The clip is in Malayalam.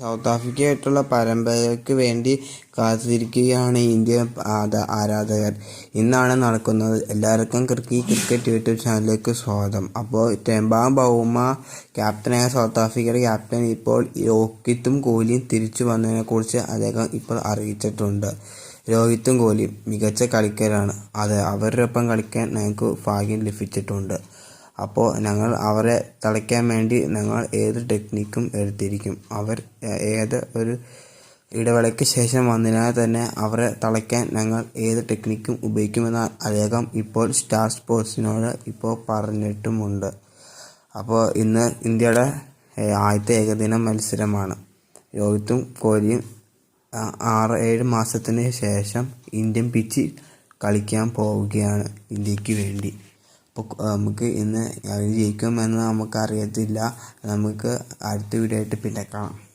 സൗത്ത് ആഫ്രിക്കയായിട്ടുള്ള പരമ്പരയ്ക്ക് വേണ്ടി കാത്തിരിക്കുകയാണ് ഇന്ത്യൻ ആരാധകർ. ഇന്നാണ് നടക്കുന്നത് എല്ലാവർക്കും ക്രിക്കി ക്രിക്കറ്റ് യൂട്യൂബ് ചാനലിലേക്ക് സ്വാഗതം. അപ്പോൾ ടെമ്പാ ബൗമ ക്യാപ്റ്റനായ സൗത്ത് ആഫ്രിക്കയുടെ ക്യാപ്റ്റൻ ഇപ്പോൾ രോഹിത്തും കോഹ്ലിയും തിരിച്ചു വന്നതിനെക്കുറിച്ച് അദ്ദേഹം ഇപ്പോൾ അറിയിച്ചിട്ടുണ്ട്. രോഹിത്തും കോഹ്ലിയും മികച്ച കളിക്കാരാണ്. അത് അവരുടെ ഒപ്പം കളിക്കാൻ ഞങ്ങൾക്ക് ഭാഗ്യം ലഭിച്ചിട്ടുണ്ട്. അപ്പോൾ ഞങ്ങൾ അവരെ തളയ്ക്കാൻ വേണ്ടി ഞങ്ങൾ ഏത് ടെക്നിക്കും എടുത്തിരിക്കും. അവർ ഏത് ഒരു ഇടവേളയ്ക്ക് ശേഷം വന്നതിനാൽ തന്നെ അവരെ തളയ്ക്കാൻ ഞങ്ങൾ ഏത് ടെക്നിക്കും ഉപയോഗിക്കുമെന്ന് അദ്ദേഹം ഇപ്പോൾ സ്റ്റാർ സ്പോർട്സിനോട് ഇപ്പോൾ പറഞ്ഞിട്ടുമുണ്ട്. അപ്പോൾ ഇന്ന് ഇന്ത്യയുടെ ആദ്യത്തെ ഏകദിന മത്സരമാണ്. രോഹിത്തും കോഹ്ലിയും ആറ് ഏഴ് മാസത്തിന് ശേഷം ഇന്ത്യൻ പിച്ചിൽ കളിക്കാൻ പോവുകയാണ് ഇന്ത്യയ്ക്ക് വേണ്ടി. അപ്പോൾ നമുക്ക് ഇന്ന് അവർ ജയിക്കുമെന്ന് നമുക്ക് അറിയത്തില്ല നമുക്ക് അടുത്ത വീഡിയോ ആയിട്ട് പിന്നെ കാണാം.